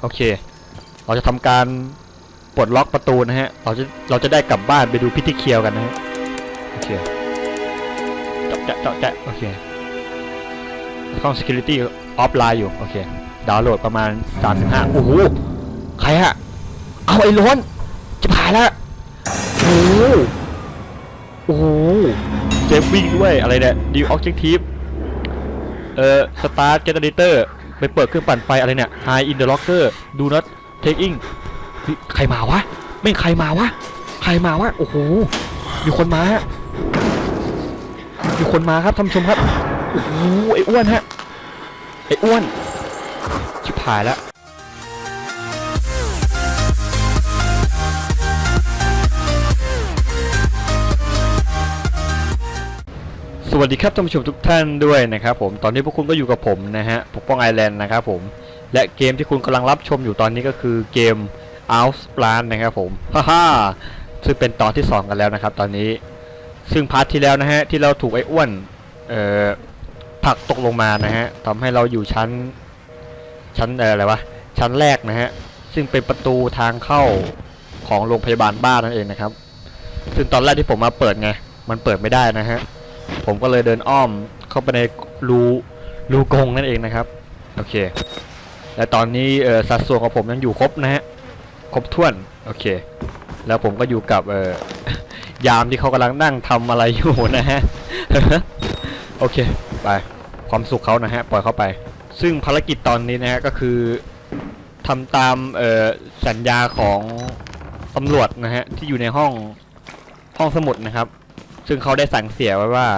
โอเค เราจะทำการปลดล็อกประตูนะฮะ เราจะเราจะได้กลับบ้านไปดูพิธีเคียวกันนะฮะ โอเคเจาะแจะเจาะแจโอเคห้อง security offline อยู่ โอเค ดาวน์โหลดประมาณ 35 โอ้โห ใครฮะ เอาไอ้ล้นจะผ่านแล้วโอ้โหโอ้โหเซฟวิ่งด้วย อะไรเนี่ยดีออบเจกทีฟเอ่อสตาร์ทเจเนเรเตอร์ ไปเปิดเครื่องปั่นไฟอะไรเนี่ย High in the locker do not taking ใครมาวะ ไม่ใครมาวะ ใครมาวะ โอ้โห มีคนมาฮะ มีคนมาครับท่านชมครับ โอ้โห ไอ้อ้วนฮะ ไอ้อ้วน ชิบหายแล้ว วัสดีครับท่านผู้ชมทุกท่านด้วยนะครับผมตอนนี้พวกคุณก็อยู่กับผมนะฮะปกป้องไอแลนด์นะครับผมและเกมที่คุณกำลังรับชมอยู่ตอนนี้ก็คือเกม Out Plan นะครับผมฮ่าฮ่าซึ่งเป็นตอนที่ 2 กันแล้วนะครับ ตอนนี้ซึ่งพาร์ทที่แล้วนะฮะที่เราถูกไอ้อ้วนเอ่อผลักตกลงมานะฮะทำให้เราอยู่ชั้นชั้นเอออะไรวะชั้นแรกนะฮะซึ่งเป็นประตูทางเข้าของโรงพยาบาลบ้านนั่นเองนะครับ ซึ่งตอนแรกที่ผมมาเปิดไงมันเปิดไม่ได้นะฮะ ผมก็เลยเดินอ้อมเข้าไปในรูรูกงนั่นเองนะครับโอเค และตอนนี้สัดส่วนของผมยังอยู่ครบนะฮะครบถ้วนโอเค แล้วผมก็อยู่กับเออยามที่เขากำลังนั่งทำอะไรอยู่นะฮะโอเคไปความสุขเขานะฮะปล่อยเขาไป ซึ่งภารกิจตอนนี้นะฮะก็คือทำตามเออสัญญาของตำรวจนะฮะที่อยู่ในห้องห้องสมุดนะครับ ซึ่งเขาได้สั่งเสียไว้ว่า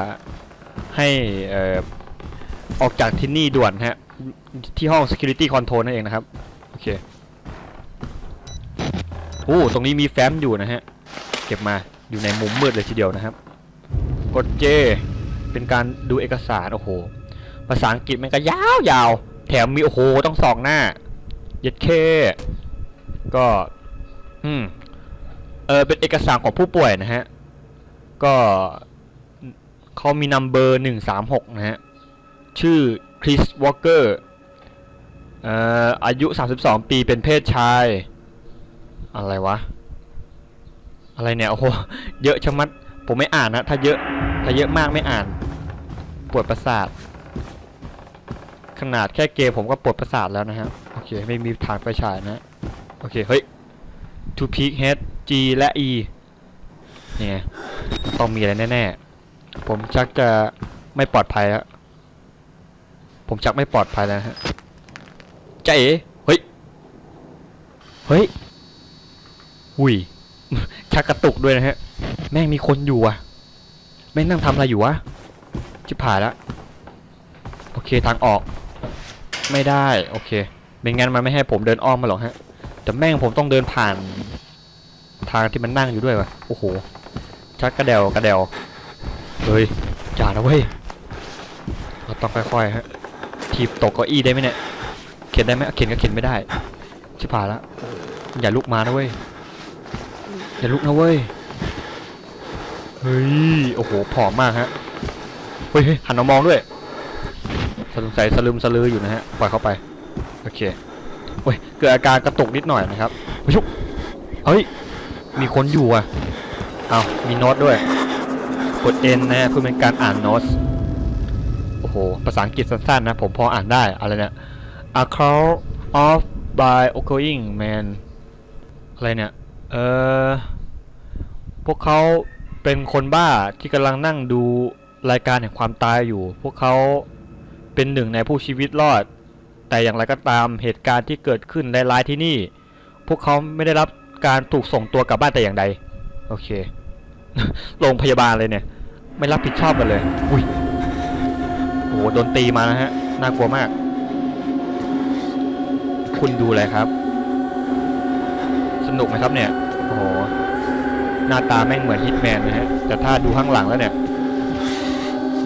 ให้เอ่อออกจากที่นี่ด่วนฮะ ที่ห้อง security control นั่นเองนะครับ โอเคโอ้ตรงนี้มีแฟ้มอยู่นะฮะ เก็บมาอยู่ในมุมมืดเลยทีเดียวนะครับ กดเจเป็นการดูเอกสาร โอ้โห ภาษาอังกฤษมันก็ยาวยาวๆแถมมีโอ้โห ต้องสองหน้า เย็ดเค ก็ อืม เออเป็นเอกสารของผู้ป่วยนะฮะ ก็เขามีนัมเบอร์หนึ่งสามหกนะฮะ ชื่อคริสวอลเกอร์อายุ 32 ปีเป็นเพศชาย อะไรวะ อะไรเนี่ย โอ้โห เยอะชะมัด ผมไม่อ่านนะ ถ้าเยอะ ถ้าเยอะมากไม่อ่าน ปวดประสาท ขนาดแค่เกมผมก็ปวดประสาทแล้วนะฮะ โอเค ไม่มีทางไฟฉายนะ โอเค เฮ้ย to peak head G และ E เนี่ยต้องมีอะไรแน่ๆ ผมชักจะไม่ปลอดภัยแล้ว ผมชักไม่ปลอดภัยแล้วนะฮะจ๊ะเอ๋เฮ้ย เฮ้ย อุ้ย ชักกระตุกด้วยนะฮะ แม่งมีคนอยู่อะ แม่งนั่งทำอะไรอยู่วะ ชิบหายแล้วโอเคทางออก ไม่ได้ โอเค ไม่งั้นมันไม่ให้ผมเดินอ้อมมาหรอกฮะ แต่แม่งผมต้องเดินผ่าน ทางที่มันนั่งอยู่ด้วยวะโอ้โห ชักกระเดวกระเดวเฮ้ยอย่านะเว้ยเราต้องค่อยๆฮะทีบตกเก้าอี้ได้ไหมเนี่ยเข็นได้ไหมเข็นก็เข็นไม่ได้ ชิบหายล้วอย่าลุกมานะเว้ยอย่าลุกนะเว้ยเฮ้ยโอ้โหผอมมากฮะเฮ้ยหันมามองด้วยสงสัยสลืมสลืออยู่นะฮะปล่อยเข้าไปโอเคเฮ้ยเกิดอาการกระตุกนิดหน่อยนะครับเฮ้ยชุบเฮ้ยมีคนอยู่อะ เอามีโน้ตด้วย กด N นะฮะเพื่อเป็นการอ่านโน้ตโอ้โห ภาษาอังกฤษสั้นๆนะ ผมพออ่านได้ อะไรเนี่ย A call of by ongoing man อะไรเนี่ย เออพวกเขาเป็นคนบ้าที่กำลังนั่งดูรายการแห่งความตายอยู่ พวกเขาเป็นหนึ่งในผู้ชีวิตรอด แต่อย่างไรก็ตามเหตุการณ์ที่เกิดขึ้นร้ายๆที่นี่ พวกเขาไม่ได้รับการถูกส่งตัวกลับบ้านแต่อย่างใด โอเค โรงพยาบาลเลยเนี่ย ไม่รับผิดชอบกันเลย อุ้ยโอ้โหโดนตีมานะฮะ น่ากลัวมาก คุณดูอะไรครับ สนุกไหมครับเนี่ย โอ้โห หน้าตาแม่งเหมือนฮิตแมนนะฮะ แต่ถ้าดูข้างหลังแล้วเนี่ย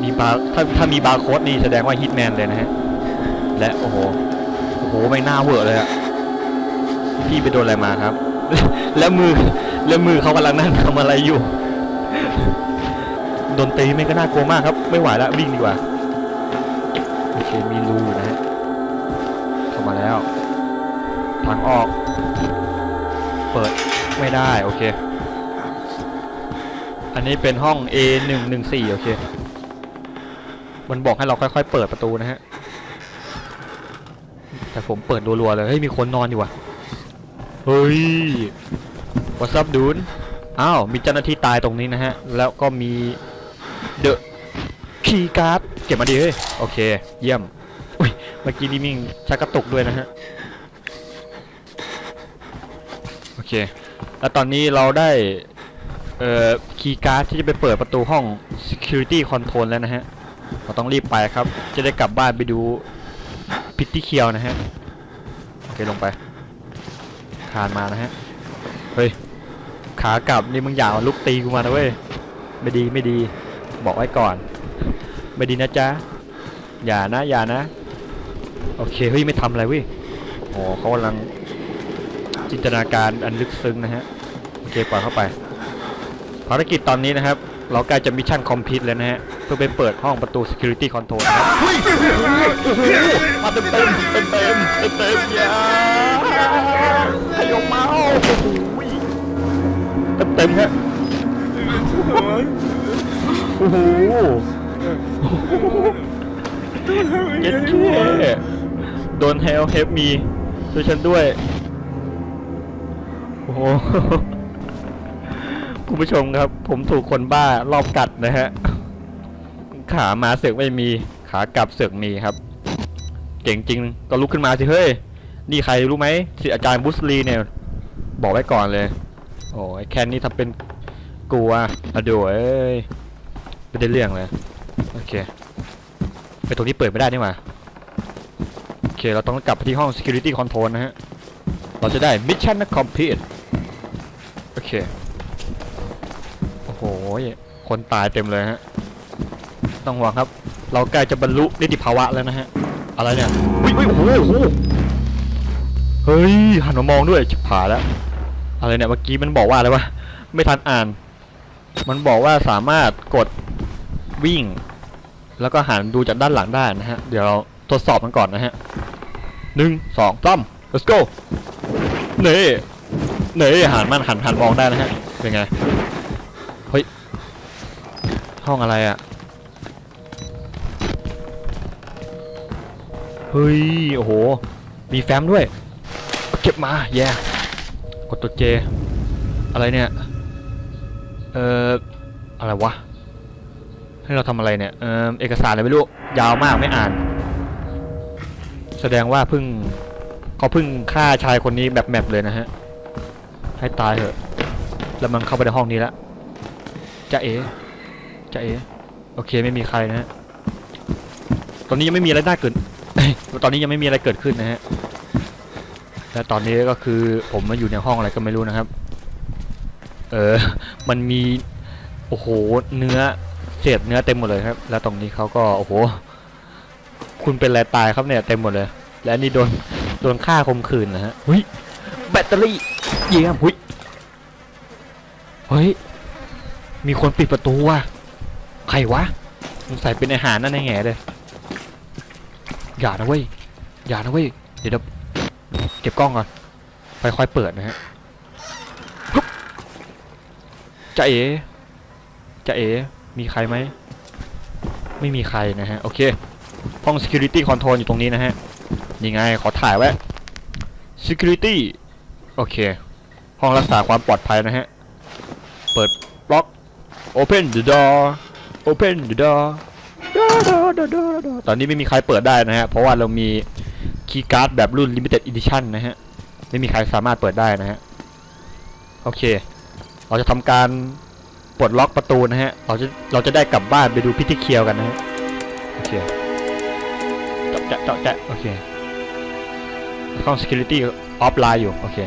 มีบาร์ถ้าถ้ามีบาร์โค้ดนี่แสดงว่าฮิตแมนเลยนะฮะ และโอ้โห โอ้โห ไม่น่าเวอร์เลยอะพี่ไปโดนอะไรมาครับ แล้วมือ แล้วมือเขากำลังนั่งทำอะไรอยู่ โดนตีไม่ก็น่ากลัวมากครับ ไม่ไหวแล้ววิ่งดีกว่า โอเค มีรูนะฮะเข้ามาแล้ว ทางออก เปิดไม่ได้ โอเค อันนี้เป็นห้อง A 1 1 4 โอเค มันบอกให้เราค่อยๆ เปิดประตูนะฮะ แต่ผมเปิดรัวๆเลย เฮ้ย มีคนนอนอยู่ว่ะ เฮ้ย What's up dude อ้าว มีเจ้าหน้าที่ตายตรงนี้นะฮะ แล้วก็มีเดอะคีย์การ์ดเก็บมาดีเฮ้ย โอเค เยี่ยม อุ้ย เมื่อกี้นี่มิ่งชักกระตุกด้วยนะฮะ โอเค แล้วตอนนี้เราได้ เอ่อ คีย์การ์ดที่จะไปเปิดประตูห้อง security control แล้วนะฮะ เราต้องรีบไปครับ จะได้กลับบ้านไปดูพิตตี้เคียวนะฮะ โอเค ลงไป คานมานะฮะ เฮ้ย ขากลับนี่มึงอย่ามาลุกตีกูมานะเว้ยไม่ดีไม่ดี บอกไว้ก่อน ไม่ดีนะจ๊ะอย่านะอย่านะ โอเคเฮ้ยไม่ทำอะไรเว้ยโอ้เขากำลังจินตนาการอันลึกซึ้งนะฮะโอเคปล่อยเข้าไป ภารกิจตอนนี้นะครับ เราใกล้จะมิชชั่นคอมพลีทแล้วนะฮะเพื่อไปเปิดห้องประตู security control นะครับโอ้โหมาเต็มเต็มเต็มเต็มเต็มเต็มอย่าขยกมาโอ้โห เต็มฮะโอ้โหเจ็ดเช่โดนเฮลเฮฟมีช่วยฉันด้วย โอ้โหคุณผู้ชมครับ ผมถูกคนบ้ารอบกัดนะฮะ ขามาเสือกไม่มี ขากลับเสือกมีครับ เก่งจริงก็ลุกขึ้นมาสิเฮ้ย นี่ใครรู้ไหมสิอาจารย์บุสลีเนี่ย บอกไว้ก่อนเลย โอ้ยแค่นี้ทำเป็นกลัวอะดูเอ้ยไม่ได้เรื่องเลยโอเคไปตรงนี้เปิดไม่ได้นี่หว่าโอเคเราต้องกลับไปที่ห้อง security control นะฮะเราจะได้ mission complete โอเคโอ้โหคนตายเต็มเลยฮะต้องห่วงครับ เราใกล้จะบรรลุนิติภาวะแล้วนะฮะอะไรเนี่ยอุ้ยโอ้โหเฮ้ยหันมามองด้วยชิบหายแล้ว อะไรเนี่ยเมื่อกี้มันบอกว่าอะไรวะไม่ทันอ่าน มันบอกว่าสามารถกดวิ่ง แล้วก็หันดูจากด้านหลังได้นะฮะ เดี๋ยวเราทดสอบมันก่อนนะฮะหนึ่งสองสาม let's go เน่เน่หันมันหันหันมองได้นะฮะ เป็นไง เฮ้ย ห้องอะไรอะ่ะ เฮ้ย โอ้โห มีแฟ้มด้วย เก็บมา แย่ก ดตัวเจ อะไรเนี่ย เอ่อ อะไรวะ ให้เราทำอะไรเนี่ย เอ่อ เอกสารอะไรไม่รู้ ยาวมากไม่อ่าน แสดงว่าเพิ่งเขาเพิ่งฆ่าชายคนนี้แบบแมปเลยนะฮะ ให้ตายเถอะ แล้วมันเข้าไปในห้องนี้แล้วจะเอจะเอโอเคไม่มีใครนะฮะ ตอนนี้ยังไม่มีอะไรน่าเกิด ตอนนี้ยังไม่มีอะไรเกิดขึ้นนะฮะ และตอนนี้ก็คือผมมาอยู่ในห้องอะไรก็ไม่รู้นะครับ เออ มันมี โอ้โห เนื้อเศษเนื้อเต็มหมดเลยครับ แล้วตรงนี้เขาก็ โอ้โห คุณเป็นอะไรตายครับเนี่ยเต็มหมดเลย และนี่โดน โดนฆ่าคมขืนนะฮะหุยแบตเตอรี่ เยี่ยมหุยเฮ้ย มีคนปิดประตูว่ะ ใครวะสงสัยเป็นอาหารนั่นแง่เลย อย่านะเว้ย อย่านะเว้ย เดี๋ยว เก็บกล้องก่อนค่อยๆเปิดนะฮะฮึบจะเอ๋จะเอ๋มีใครไหม ไม่มีใครนะฮะ โอเค ห้อง security control อยู่ตรงนี้นะฮะ นี่ไง ขอถ่ายไว้ security โอเค ห้องรักษาความปลอดภัยนะฮะ เปิดล็อก open the door open the door ตอนนี้ไม่มีใครเปิดได้นะฮะ เพราะว่าเรามี คีย์การ์ดแบบรุ่น limited edition นะฮะ ไม่มีใครสามารถเปิดได้นะฮะ โอเค เราจะทำการปลดล็อกประตูนะฮะ เราจะเราจะได้กลับบ้านไปดูพิธีเคียวกันนะฮะ โอเคเจาะแจะเจาะโอเคห้อง security ออฟไลน์อยู่ โอเค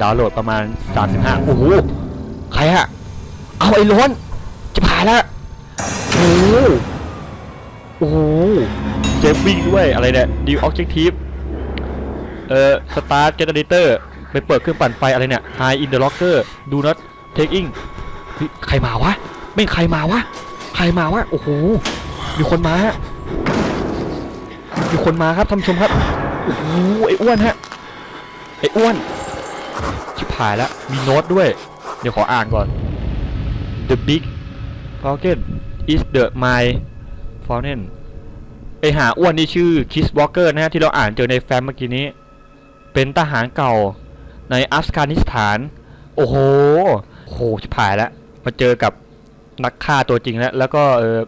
ดาวน์โหลดประมาณ 35 โอ้โห ใครอะเอาไอ้ล้นจะผ่านแล้วโอ้โหโอ้โหเซฟวิ่งด้วยอะไรเนี่ยดีออ j เจกทีฟ เอ่อสตาร์ทเจเนเรเตอร์ไปเปิดเครื่องปั่นไฟอะไรเนี่ย High in the locker do not taking เฮ้ยใครมาวะ ไม่ใครมาวะ ใครมาวะ โอ้โห มีคนมาฮะ มีคนมาครับท่านผู้ชมครับ โอ้โห ไอ้อ้วนฮะ ไอ้อ้วน ชิบหายแล้ว มีโน้ตด้วย เดี๋ยวขออ่านก่อน The big falcon is the my fallen ไอหาอ้วนนี่ชื่อคิสวอ l เกอร์นะฮะที่เราอ่านเจอในแฟ้มเมื่อกี้นี้ เป็นทหารเก่าในอัฟกานิสถาน โอ้โหโอ้โหชิบหายแล้วมาเจอกับนักฆ่าตัวจริงแล้ว แล้วก็เออ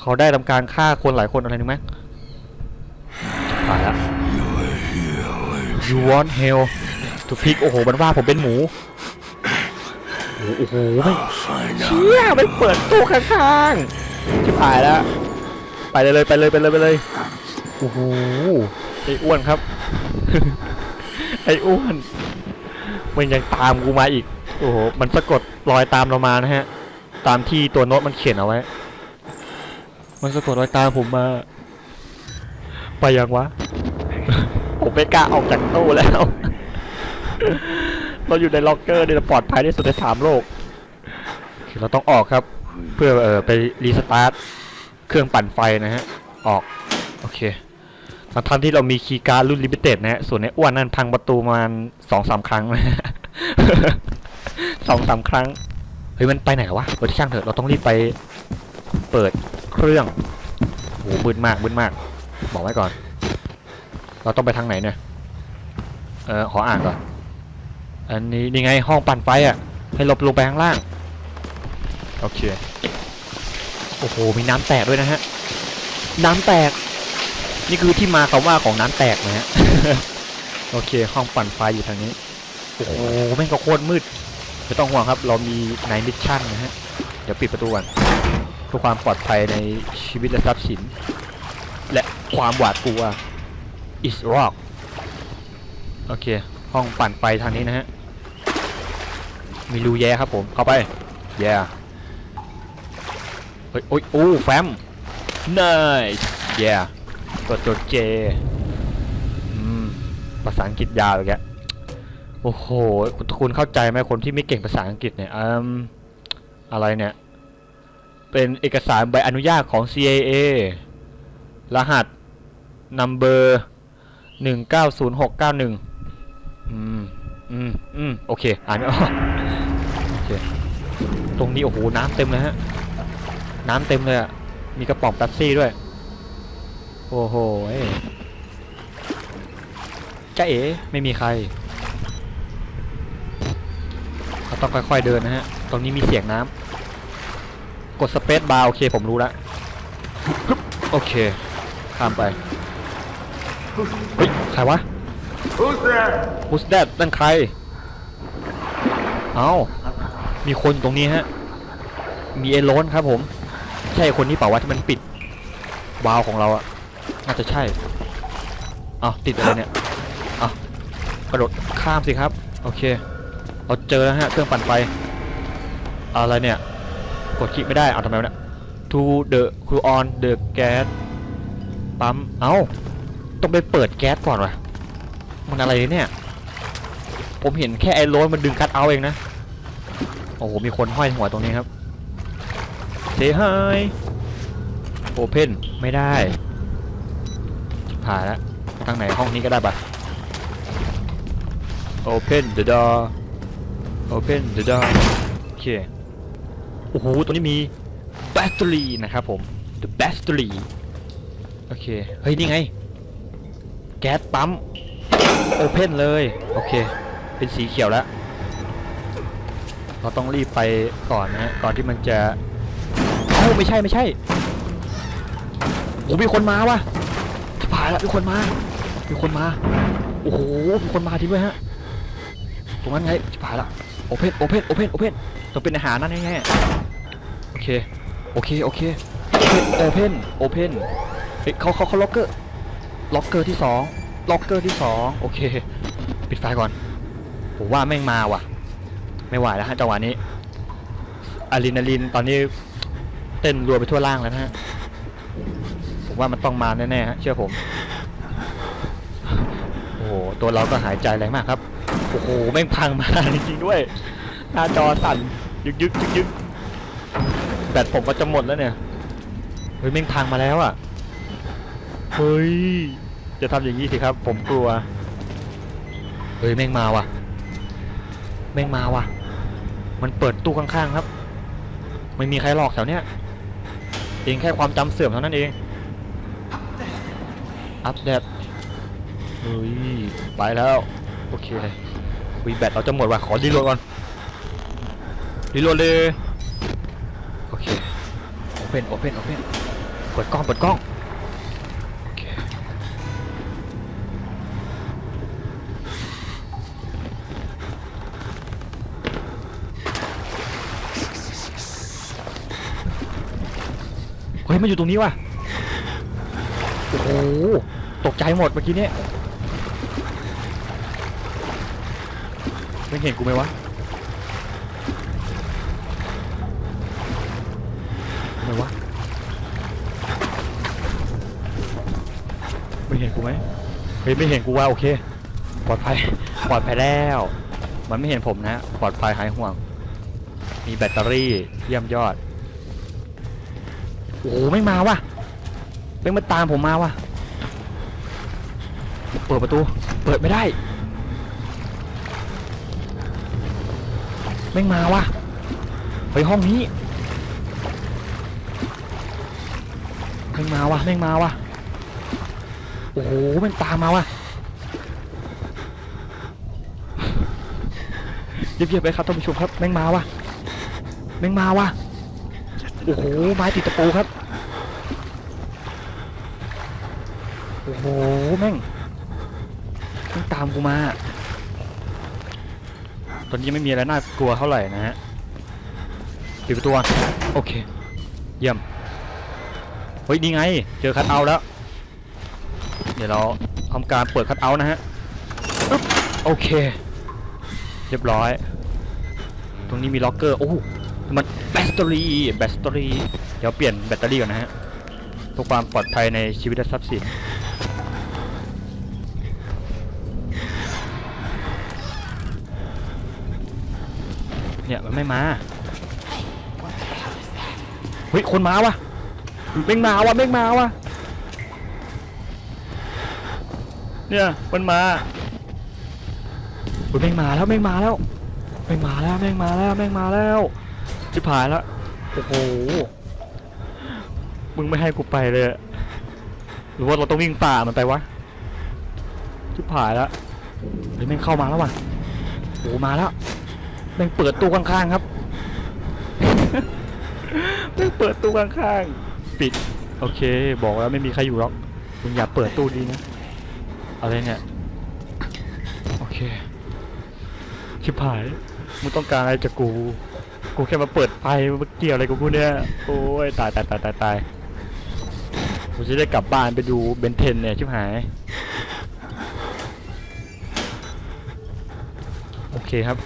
เขาได้ทำการฆ่าคนหลายคนอะไรนึกไหมชิบหายแล้ว You want hell to pick โอ้โห มันว่าผมเป็นหมู โอ้โหไม่เชี่ยไม่เปิดตู้ข้างๆชิบหายแล้ว ไปเลยเลยไปเลยไปเลยไปเลย โอ้โห ไอ้อ้วนครับ ไอ้อ้วนมันยังตามกูมาอีก โอ้โห มันสะกดรอยตามเรามานะฮะ ตามที่ตัวโน้ตมันเขียนเอาไว้ มันสะกดรอยตามผมมา ไปยังวะ ผมไม่กล้าออกจากตู้แล้ว เราอยู่ในล็อกเกอร์เนี่ยเราปลอดภัยที่สุดในสามโลก เราต้องออกครับ เพื่อเออไปรีสตาร์ทเครื่องปั่นไฟนะฮะ ออก โอเค ทั้งทันที่เรามีคีย์การ์ดรุ่นลิมิเต็ดนะฮะส่วนในอ้วนนั่นพังประตูมาสองสามครั้งนะสองสามครั้ง เฮ้ยมันไปไหนวะเปิดช่างเถอะเราต้องรีบไปเปิดเครื่องโหมืดมากมืดมาก บอกไว้ก่อน เราต้องไปทางไหนเนี่ยเออขออ่านก่อนอันนี้นี่ไงห้องปั่นไฟอะ ให้ลบลงไปข้างล่างโอเคโอ้โหมีน้ำแตกด้วยนะฮะ น้ำแตก นี่คือที่มาคำว่าของน้ำแตกนะฮะ โอเค ห้องปั่นไฟอยู่ทางนี้ โอ้โหแม่งก็โคตรมืดไม่ต้องห่วงครับ เรามีไนมิชชั่นนะฮะ เดี๋ยวปิดประตูก่อนเพื่อความปลอดภัยในชีวิตและทรัพย์สิน และความหวาดกลัว is rock โอเค ห้องปั่นไฟทางนี้นะฮะ มีรูแย่ครับผม เข้าไป แย่เฮ้ยโอ้ยโอ้แฟม nice แย่ตัวตัวเจภาษาอังกฤษยาวอีกแล้วโอ้โห คุณเข้าใจไหมคนที่ไม่เก่งภาษาอังกฤษเนี่ยอืมอะไรเนี่ย เป็นเอกสารใบอนุญาตของ CAA รหัส number หนึ่งเก้าศูนย์หกเก้าหนึ่งอืม อืม อืม โอเค อ่านไม่ออกโอเค ตรงนี้ โอ้โห น้ำเต็มเลยฮะ น้ำเต็มเลยอะมีกระป๋องแป๊บซี่ด้วย โอ้โหยจ้าเอ๋ไม่มีใครเราต้องค่อยๆเดินนะฮะ ตรงนี้มีเสียงน้ำ กดสเปซบาร์โอเคผมรู้แล้วโอเค ข้ามไป เฮ้ย ใครวะ Who's there? Who's that นั่นใคร เอ้า มีคนตรงนี้ฮะ มีเอโลนครับผม ใช่คนนี้เปล่าวะที่มันปิดวาล์วของเราอะ น่าจะใช่อ้าติดอะไรเนี่ยอ้ากระโดดข้ามสิครับ โอเคเราเจอแล้วฮะเครื่องปั่นไฟ อะไรเนี่ย กดคลิกไม่ได้เอาทำไมวะเนี่ย to the to on the gas ปั๊ม เอ้า ต้องไปเปิดแก๊สก่อนวะมันอะไรเนี่ย ผมเห็นแค่ไอ้โรนมันดึงคัดเอาเองนะ โอ้โห มีคนห้อยหัวตรงนี้ครับ Say hi Open ไม่ได้ ผ่านแล้วทางไหนห้องนี้ก็ได้ปะ Open the door Open the door โอเค โอ้โห ตัวนี้มีแบตเตอรี่นะครับผม the battery โอเค เฮ้ย นี่ไง แก๊สปั๊มโอเพนเลย โอเค เป็นสีเขียวแล้ว เราต้องรีบไปก่อนนะฮะ ก่อนที่มันจะ เอ้า ไม่ใช่ไม่ใช่โอ้มีคนมาว่ะจะานแล้วมีคนมามีคนมา โอ้โหมีคนมาทีด้วยฮะ ตรงนั้นไงจะผ่านล้วโอเพนโอเพนโอเพนโอเพนต้องเป็นอาหารนั่นแน่ๆโอเค โอเค โอเค โอเพนโอเพนเฮ้ยเขาเขาเขาล็อกเกอร์ ล็อกเกอร์ที่สองล็อกเกอร์ที่สองโอเค ปิดไฟก่อน ผมว่าแม่งมาว่ะ ไม่ไหวแล้วฮะจังหวะนี้อะดรีนาลีนตอนนี้เต้นรัวไปทั่วล่างแล้วนะฮะ ว่ามันต้องมาแน่ๆฮะเชื่อผม โอ้โหตัวเราก็หายใจแรงมากครับ โอ้โหแม่งพังมาจริงๆด้วย หน้าจอสั่นยึกยึกยึกยึกแบตผมก็จะหมดแล้วเนี่ย เฮ้ยแม่งพังมาแล้วอะ เฮ้ย จะทำอย่างนี้สิครับ ผมกลัว เฮ้ยแม่งมาว่ะ แม่งมาว่ะ มันเปิดตู้ข้างๆครับ ไม่มีใครหลอกแถวเนี้ยเองแค่ความจำเสื่อมเท่านั้นเอง อัปเดตเฮ้ยไปแล้ว โอเควีแบตเราจะหมดว่ะขอรีโหลดก่อนรีโหลดเลยโอเคโอเพนโอเพนโอเพนเปิดกล้องเปิดกล้องโอเคเฮ้ยมันอยู่ตรงนี้ว่ะโอ้โห ตกใจหมดเมื่อกี้เนี่ยไม่เห็นกูไหมวะไหนวะไม่เห็นกูไหมเฮ้ยไม่เห็นกูว่าโอเค ปลอดภัย ปลอดภัยแล้ว มันไม่เห็นผมนะ ปลอดภัยหายห่วง มีแบตเตอรี่เยี่ยมยอด โอ้ไม่มาว่ะเป็นมาตามผมมาว่ะ เปิดประตู เปิดไม่ได้แม่งมาว่ะ ไปห้องนี้แม่งมาว่ะแม่งมาว่ะ โอ้โหแม่งตามมาว่ะเยียบๆไปครับท่านผู้ชมครับ แม่งมาว่ะ แม่งมาว่ะ โอ้โหไม้ติดตะปูครับ โอ้โหแม่ง แม่งตามกูมา ตอนนี้ยังไม่มีอะไรน่ากลัวเท่าไหร่นะฮะปิดประตูก่อนโอเค เยี่ยม เฮ้ยนี่ไง เจอคัทเอาท์แล้ว เดี๋ยวเราทำการเปิดคัทเอาท์นะฮะปึ๊บโอเค เรียบร้อย ตรงนี้มีล็อกเกอร์ โอ้โหมันแบตเตอรี่แบตเตอรี่ เดี๋ยวเปลี่ยนแบตเตอรี่ก่อนนะฮะเพื่อความปลอดภัยในชีวิตและทรัพย์สิน เนี่ยมันไม่มาเฮ้ยคนมาวะเม่งมาวะเม่งมาวะเนี่ยมันมาเฮ้ยเม่งมาแล้วเม่งมาแล้วเม่งมาแล้วเม่งมาแล้วเม่งมาแล้วชิบหายแล้วโอ้โหมึงไม่ให้กูไปเลยหรือว่าเราต้องวิ่งป่ามันไปวะชิบหายแล้วเฮ้ยแม่งเข้ามาแล้วว่ะโอ้มาแล้ว แม่งเปิดตู้ข้างๆครับแม่งเปิดตู้ข้างๆปิด โอเค บอกแล้วไม่มีใครอยู่หรอกมึงอย่าเปิดตู้ดีนะอะไรเนี่ยโอเคชิบหายมึงต้องการอะไรจากกู กูแค่มาเปิดไฟมาเกี่ยวอะไรกับกูเนี่ย โอ้ยตายตายตายตายตายกูจะได้กลับบ้านไปดูเบนเทนเนี่ยชิบหาย โอเคครับ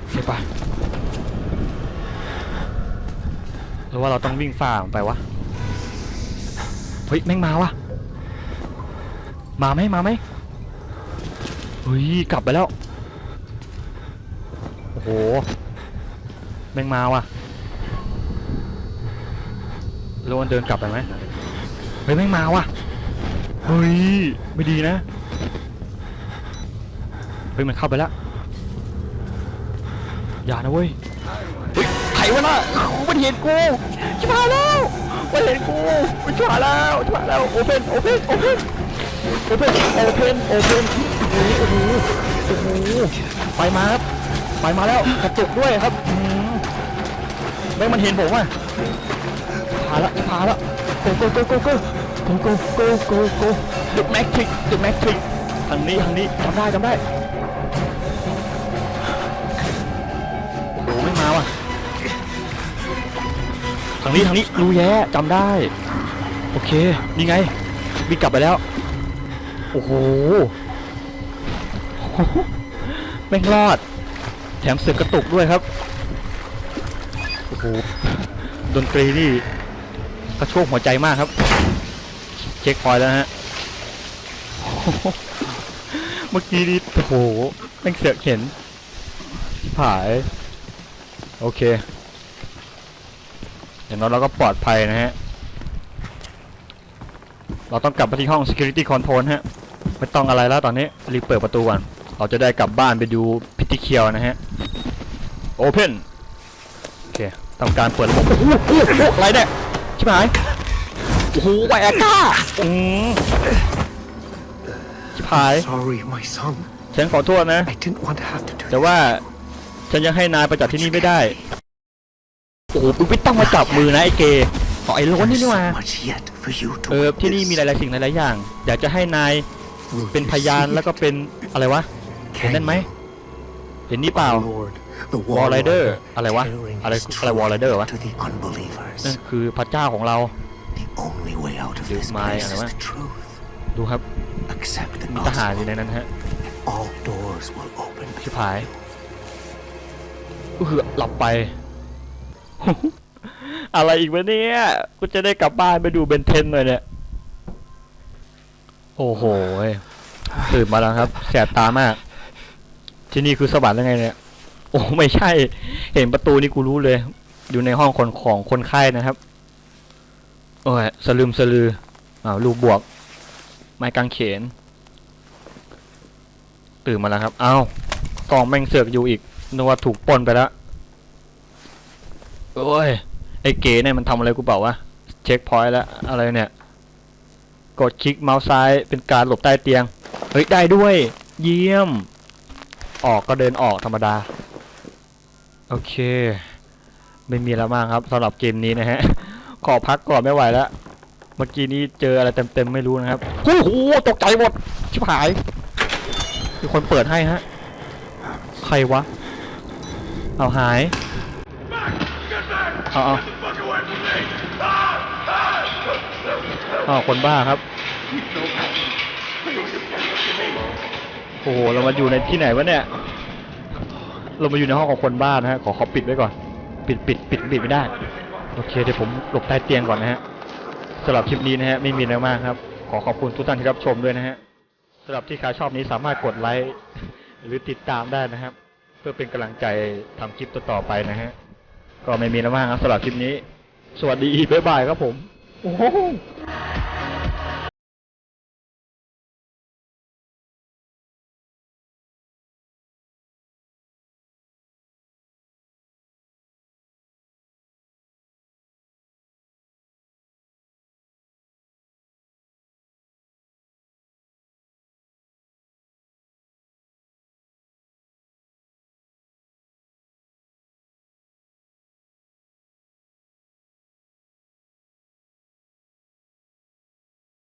โอเคปะห รือว่าเราต้องวิ่งฝ่ามันไปวะ เฮ้ยแม่งมาวะมาไหมมาไหมเฮ้ยกลับไปแล้ว โอ้โห แม่งมาว่ะแล้วมันเดินกลับไปไหมเฮ้ยแม่งมาว่ะ เฮ้ยไม่ดีนะ เฮ้ยมันเข้าไปแล้วอย่านะเว้ย วะน่ะมันเห็นกูชิบหายแล้วมันเห็นกูมันชิบหายแล้วชิบหายแล้วโอเพนโอเพนโอเพนโอเพนโอเพนโอเพนโอ้โหโอ้โหไปมาครับไปมาแล้วกระตุกด้วยครับอืมแม่งมันเห็นผมอะพาละพาละโกโกโกโกโกโกโกโกโกโกดึกแม็กทริกดึกแม็กทริกทางนี้ทางนี้จำได้จำได้างนี้ทางนี้รู้แย้จำได้ โอเค นี่ไงวิ่งกลับไปแล้ว โอ้โหแม่งรอด แถมเสือกกระตุกด้วยครับ โอ้โห ดนตรีนี่กระโชกหัวใจมากครับ เช็คพอยต์แล้วฮะโอ้โหเมื่อกี้นี่โอ้โหแม่งเสือกเห็นผาย โอเค อย่างน้อยเราก็ปลอดภัยนะฮะ เราต้องกลับไปที่ห้อง security control ฮะ ไม่ต้องอะไรแล้วตอนนี้ รีบเปิดประตูก่อน เราจะได้กลับบ้านไปดูพิธีเคียวนะฮะ open โอเคทำการเปิดระบบโอ้โหโอ้โหอะไรเนี่ย ชิบหาย โอ้โหไวอาก้าอืมชิบหาย Sorry, my son. ฉันขอโทษนะ I didn't want to have to do แต่ว่าฉันยังให้นายไปจับที่นี่ไม่ได้ โอ้โหมึงไม่ต้องมาจับมือนะไอ้เกย์ขอไอ้โล้นนี่นี่ There's มา so much yet for you to เออที่นี่มีหลายๆสิ่งหลายๆอย่าง อยากจะให้นาย Will เป็น you พยาน see แล้วก็เป็นอะไรวะเห็น Can นั่นไหม you? เห็นนี่เปล่า Our Lord, the วอลไรเดอร์ Walrider, อะไรวะ tailoring อะไร his อะไรวอลไรเดอร์วะ truth to the unbelievers. นั่นคือพระเจ้าของเรา The only way out of ดู this ไม้ place อะไร is วะ the truth. ดูครับ Accept the มีทหารอยู่ใน gospel. นั้นฮะ All doors will open ชิบ before หาย you. ก็คือหลับไป อะไรอีกวะเนี่ย กูจะได้กลับบ้านไปดูเบนเทนหน่อยเนี่ย โอ้โหตื่นมาแล้วครับแสบตามาก ที่นี่คือสวรรค์ยังไงเนี่ย โอ้ไม่ใช่ เห็นประตูนี่กูรู้เลย อยู่ในห้องคนของคนไข้นะครับ โอ้ยสลืมสลืออ้าวลูกบวก ไม้กางเขน ตื่นมาแล้วครับเอ้ากล่องแม่งเสือกอยู่อีกนึกว่าถูกปนไปแล้ว โอ้ย ไอ้เก๋เนี่ยมันทำอะไรกูเปล่าวะ เช็คพอยต์แล้ว อะไรเนี่ย กดคลิกเมาส์ซ้ายเป็นการหลบใต้เตียง เฮ้ย ได้ด้วย เยี่ยม ออกก็เดินออกธรรมดา โอเค ไม่มีแล้วมากครับสำหรับเกมนี้นะฮะ ขอพักก่อนไม่ไหวแล้ว เมื่อกี้นี้เจออะไรเต็มๆไม่รู้นะครับโอ้โหตกใจหมด ชิบหาย มีคนเปิดให้ฮะ ใครวะ เอาหาย เอาเอาเอาคนบ้าครับ โอ้โห เรามาอยู่ในที่ไหนวะเนี่ย เรามาอยู่ในห้องของคนบ้านะฮะ ขอขอปิดไว้ก่อน ปิดปิดปิดปิดไม่ได้ โอเค เดี๋ยวผมหลบใต้เตียงก่อนนะฮะสำหรับคลิปนี้นะฮะ ไม่มีอะไรมากครับ ขอขอบคุณทุกท่านที่รับชมด้วยนะฮะสำหรับที่ใครชอบนี้สามารถกดไลค์หรือติดตามได้นะครับ เพื่อเป็นกำลังใจทำคลิปต่อๆไปนะฮะ ก็ไม่มีแล้วมางครับสำหรับคลิปนี้ สวัสดีบ๊ายบายครับผม โอ้